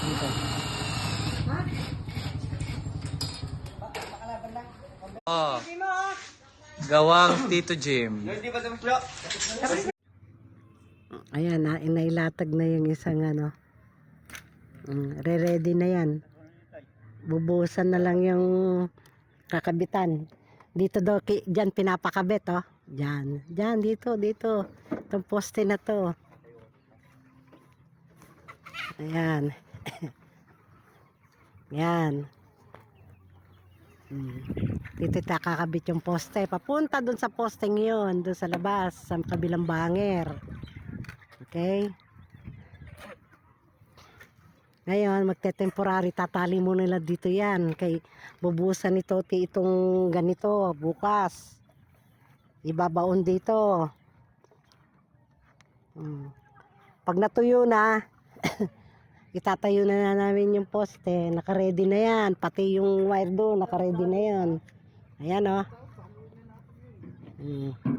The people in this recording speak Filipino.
Dito. Oh. Gawang Tito Jim. Ayan, na, inailatag na yung isang ano. Mm, re-ready na yan. Bubuhusan na lang yung kakabitan. Dito daw, dyan pinapakabit, oh. Dyan. Dyan, dito, dito. Itong poste na to. Ayan. Yan. Mm. Dito kakakabit yung poste. Papunta dun sa posting yun, dun sa labas, sa kabilang banger. Okay? Ngayon, magte-temporary, tatali mo nila dito yan. Kay bubusan ni Toti itong ganito, bukas. Ibabaon dito. Hmm. Pag natuyo na, itatayo na, na namin yung poste. Nakaready na yan. Pati yung wire doon, nakaready na yan. Ayan. Oh. Hmm.